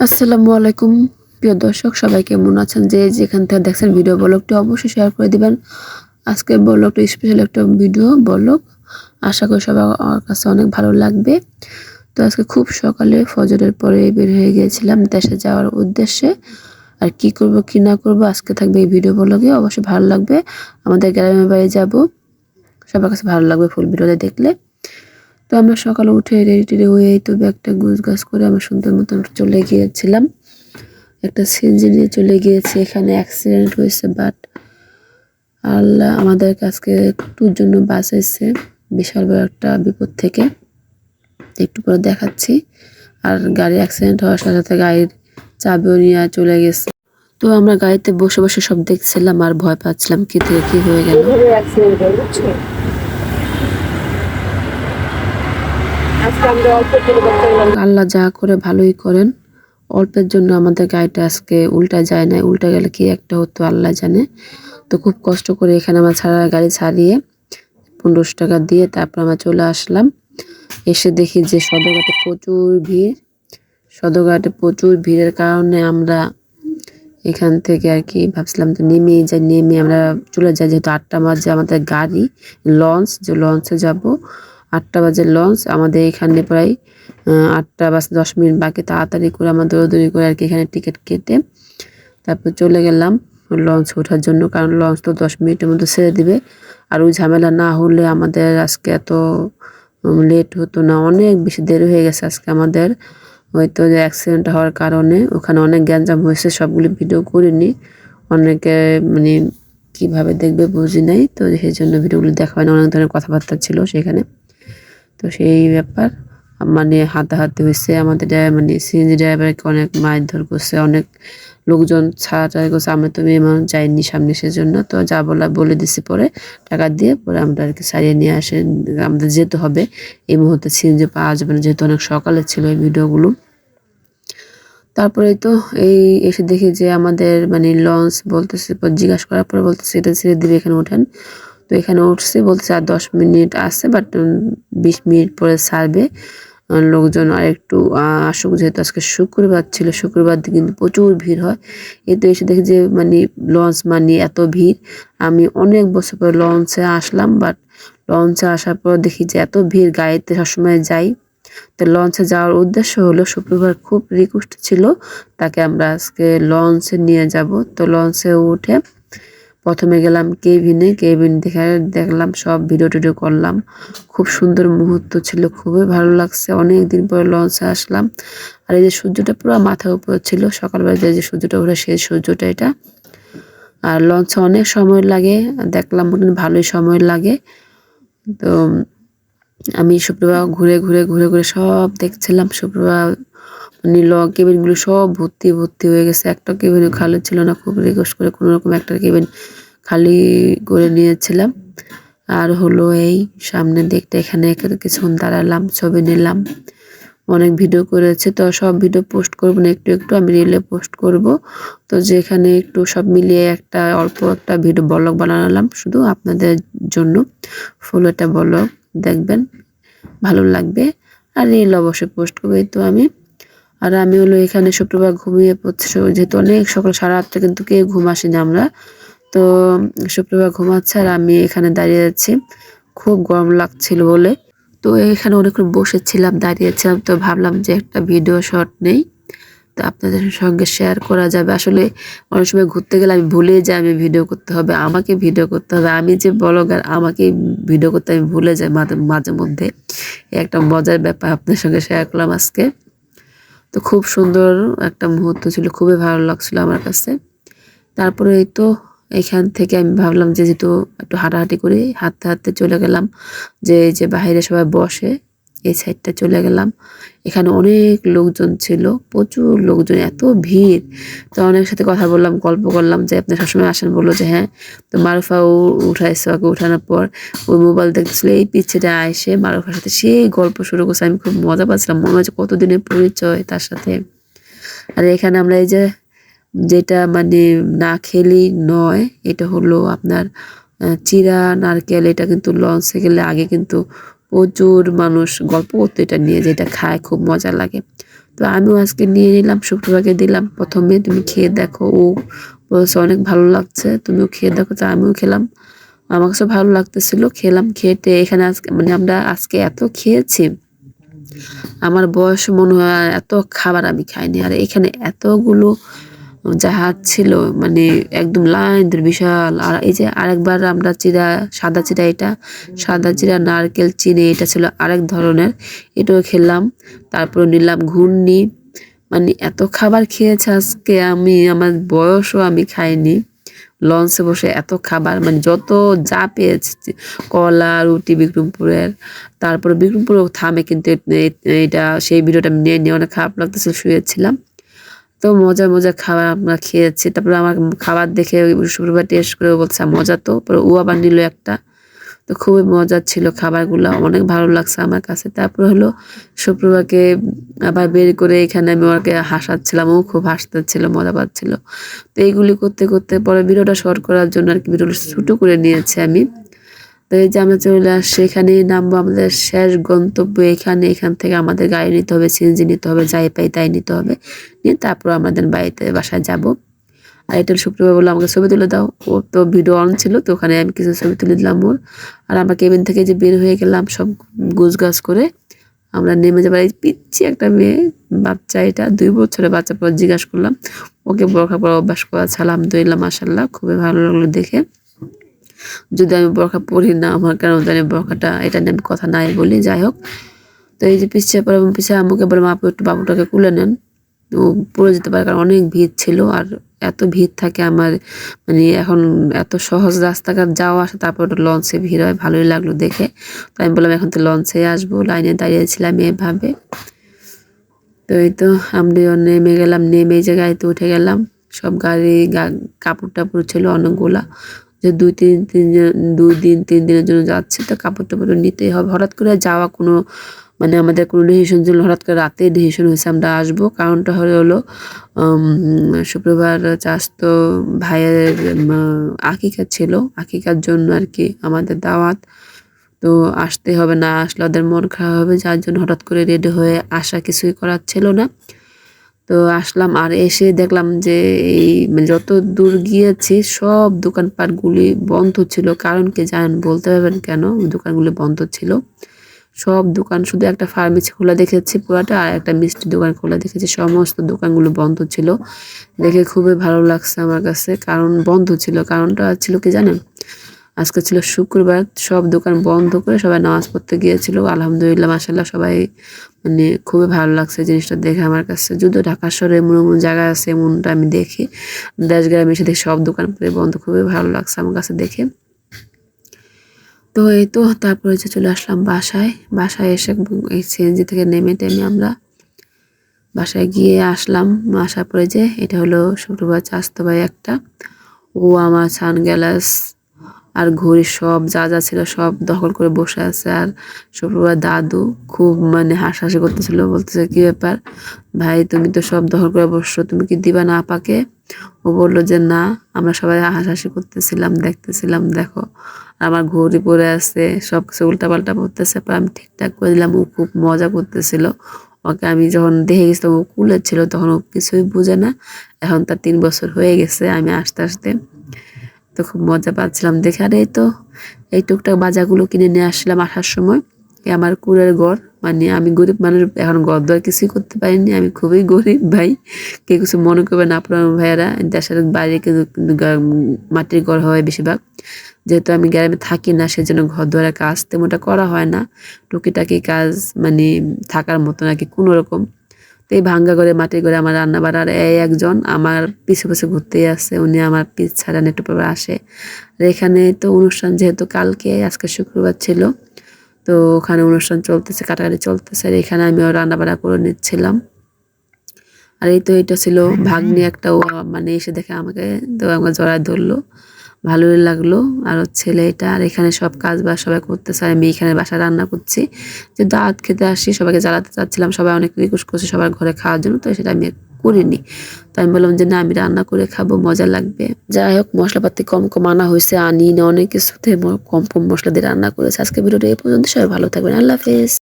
আসসালামু আলাইকুম। প্রিয় দর্শক, সবাই কেমন আছেন? যে যেখান থেকে দেখছেন ভিডিও ব্লগটি অবশ্যই শেয়ার করে দিবেন। আজকে ব্লগটা স্পেশাল একটা ভিডিও ব্লগ। আশা করি সবার কাছে অনেক ভালো লাগবে। তো আজকে খুব সকালে ফজরের পরে বের হয়ে গিয়েছিলাম দেশে যাওয়ার উদ্দেশ্যে। আর কি করব, কি না করব, আজকে থাকবে এই ভিডিও ব্লগে। অবশ্যই ভালো লাগবে। আমাদের গ্রামের বাড়ি যাব। সবার কাছে ভালো লাগবে ফুল ভিডিওতে দেখলে। তো আমরা সকালে উঠে রেডি টেডি হয়ে তো ব্যাগটা গুছ গাছ করে আমরা সুন্দর মতন চলে গিয়েছিলাম। একটা সিনজি নিয়ে চলে গিয়েছি, এখানে অ্যাক্সিডেন্ট হয়েছে বাট আল্লাহ আমাদের কাছকে একটুর জন্য বাঁচাইছে, বিশাল বড় একটা বিপদ থেকে। একটু পরে দেখাচ্ছি। আর গাড়ি অ্যাক্সিডেন্ট হওয়ার সাথে সাথে গাড়ির চাবিও নিয়ে চলে গেছে। তো আমরা গাড়িতে বসে বসে সব দেখছিলাম আর ভয় পাচ্ছিলাম, কি থেকে কি হয়ে গেল। আল্লাহ যা করে ভালোই করেন। অল্পের জন্য আমাদের গাড়িটা আজকে উল্টা যায় না উল্টা গেলে কি একটা হতো আল্লাহ জানে। তো খুব কষ্ট করে এখানে আমার ছাড়া গাড়ি ছাড়িয়ে পনেরোশো টাকা দিয়ে তারপর আমরা চলে আসলাম। এসে দেখি যে সদরঘাটে প্রচুর ভিড়। সদরঘাটে প্রচুর ভিড়ের কারণে আমরা এখান থেকে আর কি ভাবছিলাম তো নেমে যাই, নেমে আমরা চলে যাই, যেহেতু আটটা মাঝে আমাদের গাড়ি, লঞ্চ, যে লঞ্চে যাব। আটটা বাজে লঞ্চ আমাদের এখানে প্রায় আটটা বাজে দশ মিনিট বাকি, তাড়াতাড়ি করে আমরা দৌড়াদৌড়ি করে আর কি এখানে টিকিট কেটে তারপর চলে গেলাম লঞ্চ ওঠার জন্য, কারণ লঞ্চ তো দশ মিনিটের মধ্যে ছেড়ে দিবে। আর ওই ঝামেলা না হলে আমাদের আজকে এত লেট হতো না, অনেক বেশি দেরি হয়ে গেছে আজকে আমাদের। হয়তো যে অ্যাক্সিডেন্ট হওয়ার কারণে ওখানে অনেক গ্যাঞ্জাম হয়েছে, সবগুলি ভিডিও করিনি। অনেকে মানে কীভাবে দেখবে বুঝি নাই, তো সেই জন্য ভিডিওগুলো দেখা না অনেক ধরনের কথাবার্তা ছিল সেখানে। তো সেই ব্যাপার। মানে হাতাহাতি হয়েছে আমাদের মানে সিএনজি ড্রাইভারকে অনেক মারধর করছে, অনেক লোকজন ছাড়াছাড়ি করছে। আমরা তো মেয়ে যাইনি সামনে সেজন্য, তো যা বলা বলে দিছি পরে টাকা দিয়ে পরে আমরা আর কি সারিয়ে নিয়ে আসে আমাদের যেতে হবে। এই মুহূর্তে সিএনজি পাওয়া যাবে না, যেহেতু অনেক সকালে ছিল এই ভিডিওগুলো। তারপরে তো এই এসে দেখি যে আমাদের মানে লঞ্চ বলতেছে, জিজ্ঞাসা করার পরে বলতেছে, এটা ছেড়ে দিবে, এখানে ওঠেন। তো এখানে উঠছে, বলছে আর দশ মিনিট আছে বাট বিশ মিনিট পরে ছাড়বে। লোকজন আর একটু আসুক, যেহেতু আজকে শুক্রবার ছিল, শুক্রবার কিন্তু প্রচুর ভিড় হয়। এতে এসে দেখি যে মানে লঞ্চ মানে এত ভিড়। আমি অনেক বছর পরে লঞ্চে আসলাম বাট লঞ্চে আসার পর দেখি যে এত ভিড়, গাড়িতে সবসময় যাই। তো লঞ্চে যাওয়ার উদ্দেশ্য হলো, শুক্রবার খুব রিকোয়েস্ট ছিল, তাকে আমরা আজকে লঞ্চে নিয়ে যাব। তো লঞ্চে উঠে প্রথমে গেলাম কেবিনে, কেবিন দেখে দেখলাম সব ভিডিও টিডিও করলাম। খুব সুন্দর মুহূর্ত ছিল, খুবই ভালো লাগছে। অনেক দিন পরে লঞ্চে আসলাম। আর এই যে সূর্যটা পুরো মাথার উপর ছিল, সকালবেলা যে সূর্যটা ওঠে সেই সূর্যটা এটা। আর লঞ্চে অনেক সময় লাগে, দেখলাম ভালোই সময় লাগে। তো আমি শুক্রবার ঘুরে ঘুরে ঘুরে ঘুরে সব দেখছিলাম, শুক্রবার মানে ল কেবিনগুলো সব ভর্তি ভর্তি হয়ে গেছে। একটা কেবিনও খালি ছিল না, খুব রিকোয়েস্ট করে কোনো রকম একটা কেবিন খালি করে নিয়েছিলাম। আর হলো এই সামনে দেখতে এখানে কিছুক্ষণ দাঁড়ালাম, ছবি নিলাম। অনেক ভিডিও করেছে, তো সব ভিডিও পোস্ট করব না, একটু একটু আমি রিলে পোস্ট করব। তো যেখানে একটু সব মিলিয়ে একটা অল্প একটা ভিডিও ব্লগ বানালাম, শুধু আপনাদের জন্য। ফুল একটা ব্লগ দেখবেন, ভালো লাগবে। আর রিল অবশ্যই পোস্ট করব তো আমি। আর আমি হলো এখানে শুক্রবার ঘুমিয়ে পড়ছি, যেহেতু অনেক সকাল, সারা রাত্রে কিন্তু কেউ ঘুম আসিনি আমরা। তো শুক্রবার ঘুমাচ্ছে আর আমি এখানে দাঁড়িয়ে আছি। খুব গরম লাগছিল বলে। তো এখানে অনেকক্ষণ বসেছিলাম, দাঁড়িয়েছিলাম। তো ভাবলাম যে একটা ভিডিও শট নেই। তো আপনাদের সঙ্গে শেয়ার করা যাবে। আসলে অনেক সময় ঘুরতে গেলে আমি ভুলে যাই, আমি ভিডিও করতে হবে, আমাকে ভিডিও করতে হবে। আমি যে ব্লগার, আমাকে ভিডিও করতে আমি ভুলে যাই মাঝে মাঝে মধ্যে। একটা মজার ব্যাপার আপনার সঙ্গে শেয়ার করলাম আজকে। তো খুব সুন্দর একটা মুহূর্ত ছিল, খুবই ভালো লাগছিল আমার কাছে। তারপরে এই তো এখান থেকে আমি ভাবলাম যে যেহেতু একটু হাঁটাহাঁটি করে, হাঁটতে হাঁটতে চলে গেলাম। যে যে বাইরে সবাই বসে, এই সাইডটা চলে গেলাম। এখানে অনেক লোকজন ছিল, প্রচুর লোকজন, এত ভিড়। তো অনেক সাথে কথা বললাম, গল্প করলাম যে, আপনি সবসময় আসেন? বলল যে হ্যাঁ। তো মারুফাও উঠাইছে ওকে উঠানোর পর ওই মোবাইল দেখতেছিল, এই পিছিয়ে এসে মারুফার সাথে সেই গল্প শুরু করছে। আমি খুব মজা পাচ্ছিলাম, মনে হচ্ছে কতদিনের পরিচয় তার সাথে। আর এখানে আমরা এই যে যেটা মানে না খেলেই নয়, এটা হলো আপনার চিরা, নারকেল, এটা কিন্তু লঞ্চে গেলে আগে কিন্তু প্রচুর মানুষ গল্প করতো এটা নিয়ে যেটা খায়, খুব মজা লাগে। তো আমিও আজকে নিয়ে নিলাম, শুক্রবারকে দিলাম। প্রথমে তুমি খেয়ে দেখো, ও বলছে অনেক ভালো লাগছে, তুমিও খেয়ে দেখো, তো আমিও খেলাম। আমার কাছে ভালো লাগতেছিল, খেলাম খেটে এখানে আজকে মানে আমরা আজকে এত খেয়েছি। আমার বয়স মনে হয় এত খাবার আমি খাইনি, আর এখানে এতগুলো জাহাজ ছিল মানে একদম লাইন ধরে বিশাল। আর এই যে আরেকবার আমরা চিরা, সাদা চিরা এটা, সাদা চিরা নারকেল চিনি, এটা ছিল আরেক ধরনের। এটাও খেলাম। তারপর নিলাম ঘূর্ণি। মানে এত খাবার খেয়েছে আজকে আমি, আমার বয়সও আমি খাইনি। লঞ্চে বসে এত খাবার মানে যত যা পেয়েছি কলা, রুটি বিক্রমপুরের। তারপরে বিক্রমপুরেও থামে কিন্তু এটা, সেই ভিডিওটা নিয়ে নিয়ে অনেক খারাপ লাগতেছিল, শুয়েছিলাম। তো মজা মজা খাবার আমরা খেয়েছি। তারপরে আমার খাবার দেখে শুক্রবার টেস্ট করে বলছে মজা তো। পরে ও আবার নিল একটা। তো খুবই মজার ছিল খাবারগুলো, অনেক ভালো লাগছে আমার কাছে। তারপর হলো শুক্রবারকে আবার বের করে এখানে আমি ওকে হাসাচ্ছিলাম। ও খুব হাসতেছিল, মজা পাচ্ছিল। তো এইগুলি করতে করতে পরে ভিডিওটা শর্ট করার জন্য আর কি, ভিডিওটা ছোটো করে নিয়েছি আমি। তো এই যে আমরা চলে আসছি এখানেই নামবো আমাদের শেষ গন্তব্য এখানে। এখান থেকে আমাদের গাড়ি নিতে হবে, সিএনজি নিতে হবে, যাই পাই তাই নিতে হবে। নিয়ে তারপর আমাদের বাড়িতে, বাসায় যাব। আর এটা শুক্রবার বলে আমাকে ছবি তুলে দাও। ওর তো ভিডিও অন ছিল, তো ওখানে আমি কিছু ছবি তুলে দিলাম ওর। আর আমরা কেবিন থেকে যে বের হয়ে গেলাম, সব গাছ করে, আমরা নেমে যাবার এই পিচ্ছি একটা মেয়ে, বাচ্চা এটা, দুই বছরের বাচ্চা পর জিজ্ঞাসা করলাম, ওকে বরখা পর অভ্যাস করা ছালাম দইলাম মাসাল্লাহ খুবই ভালো লাগল দেখে। যদি আমি বরখা পড়ি না, আমার কেন জানি বরখাটা, এটা নিয়ে আমি কথা নাই বলি, যাই হোক। তো এই যে পিছিয়ে পরে পিছিয়ে আমাকে বললাম আপু একটু বাবুটাকে কুলে নেন। ও পড়ে যেতে পারে, কারণ অনেক ভিড় ছিল, আর এত ভিড় থাকে আমার মানে এখন এত সহজ রাস্তাঘাট যাওয়া আসা, তারপর লঞ্চে ভিড় হয়, ভালোই লাগল দেখে। তো আমি বললাম, এখন তো লঞ্চে আসব, লাইনে দাঁড়িয়েছিলাম এভাবে। তো এই তো আমরাও নেমে গেলাম, নেমে এই জায়গায় তো উঠে গেলাম। সব গাড়ি কাপড় টাপড় ছিল অনেকগুলা। যে দুই তিন তিন দুই দিন, তিন দিনের জন্য যাচ্ছি, তো কাপড় টাপড় নিতেই হবে। হঠাৎ করে যাওয়া কোনো মানে আমাদের কোনো ডিসিশন ছিল হঠাৎ করে রাতে ডিসিশন হয়েছে আমরা আসব। কারণটা হলো হলো শুক্রবার তো ভাইয়ের আকিকা ছিল। আকিকার জন্য আর কি আমাদের দাওয়াত। তো আসতে হবে, না আসলে ওদের মন খারাপ হবে। যার জন্য হঠাৎ করে রেডি হয়ে আসা কিছুই করার ছিল না। তো আসলাম আর এসে দেখলাম যে এই মানে যত দূর গিয়েছি সব দোকানপাটগুলি বন্ধ ছিল। কারণ কি জানেন বলতে পারবেন কেন? দোকানগুলি বন্ধ ছিল। সব দোকান শুধু একটা ফার্মেসি খোলা দেখেছি পুরাটা আর একটা মিষ্টি দোকান খোলা দেখেছি। সমস্ত দোকানগুলো বন্ধ ছিল। দেখে খুবই ভালো লাগছে আমার কাছে। কারণ বন্ধ ছিল। কারণটা ছিল কি জানেন? আজকে ছিল শুক্রবার। সব দোকান বন্ধ করে সবাই নামাজ পড়তে গিয়েছিল। আলহামদুলিল্লাহ মাসাল্লাহ সবাই মানে খুবই ভালো লাগছে জিনিসটা দেখে আমার কাছে। যদিও ঢাকা শহরে এমন এমন জায়গা আছে, এমনটা আমি দেখি। দেশ গ্রামে এসে দেখি সব দোকান পরে বন্ধ, খুবই ভালো লাগছে আমার কাছে দেখে। তো এই তো, তারপরে যে চলে আসলাম বাসায়। বাসায় এসে এই সিএনজি থেকে নেমে টেমে আমরা বাসায় গিয়ে আসলাম। আসার পরে যে, এটা হলো শুক্রবার চাস্তো ভাই একটা। ও আমার সানগ্লাস আর ঘড়ি সব যা যা ছিল সব দখল করে বসে আছে। আর শুক্রবার দাদু খুব মানে হাসাহাসি করতেছিল, বলতেছে, কি ব্যাপার? ভাই, তুমি তো সব দখল করে বসছো, তুমি কি দিবা না আপাকে? ও বলল যে, না, আমরা সবাই হাসাহাসি করতেছিলাম, দেখতেছিলাম, দেখো। আমার ঘড়ি পরে আছে, সব কিছু উল্টাপাল্টা পড়তেছে, পর আমি ঠিকঠাক করে দিলাম, ও খুব মজা করতেছিল। ওকে আমি যখন দেখে গেছিলাম, ও কুলের ছিল, তখন ও কিছুই বুঝে না। এখন তার তিন বছর হয়ে গেছে, আমি আস্তে আস্তে তো খুব মজা পাচ্ছিলাম দেখে। আর এই তো, এই টুকটাক বাজারগুলো কিনে নিয়ে আসলাম আসার সময়। এ আমার কুড়ের ঘর মানে আমি গরিব মানুষ, এখন ঘর দর কিছুই করতে পারিনি। আমি খুবই গরিব ভাই। কে কিছু মনে করবেন আপনার ভাইয়েরা। দেশের বাইরে কিন্তু মাটির ঘর হয় বেশিরভাগ। যেহেতু আমি গ্রামে থাকি না, সেজন্য ঘর ধরে কাজ তেমনটা করা হয় না। টুকিটাকি কাজ মানে থাকার মতো নাকি কোনো রকম তো এই ভাঙ্গা করে মাটির করে আমার রান্না বাড়ার এই একজন আমার পিছু পিছু ঘুরতেই আসে। উনি আমার পিছ ছাড়া নেটু পরে আসে। আর এখানে তো অনুষ্ঠান যেহেতু কালকে আজকে শুক্রবার ছিল তো ওখানে অনুষ্ঠান চলতেছে কাটাকাটি চলতেছে। আর এখানে আমিও রান্না বাড়া করে নিচ্ছিলাম। আর এই তো এটা ছিল ভাগ্নি একটা ও মানে এসে দেখে আমাকে তো আমাকে জড়ায় ধরলো। ভালোই লাগল। আর ছেলে এটা, আর এখানে সব কাজ বাজ সবাই করতেছে আমি এখানে বাসা রান্না করছি। যে দাঁত খেতে আসি সবাইকে জ্বালাতে চাচ্ছিলাম, সবাই অনেক রিকোয়েস্ট করছে সবার ঘরে খাওয়ার জন্য, তো সেটা আমি করিনি। তো আমি বললাম যে, না, আমি রান্না করে খাব, মজা লাগবে। যাই হোক, মশলাপাতি কম কম আনা হয়েছে, আনি না অনেক কিছুতে কম কম মশলা দিয়ে রান্না করেছে। আজকে ভিডিওটা এই পর্যন্ত, সবাই ভালো থাকবেন। আল্লাহ হাফেজ।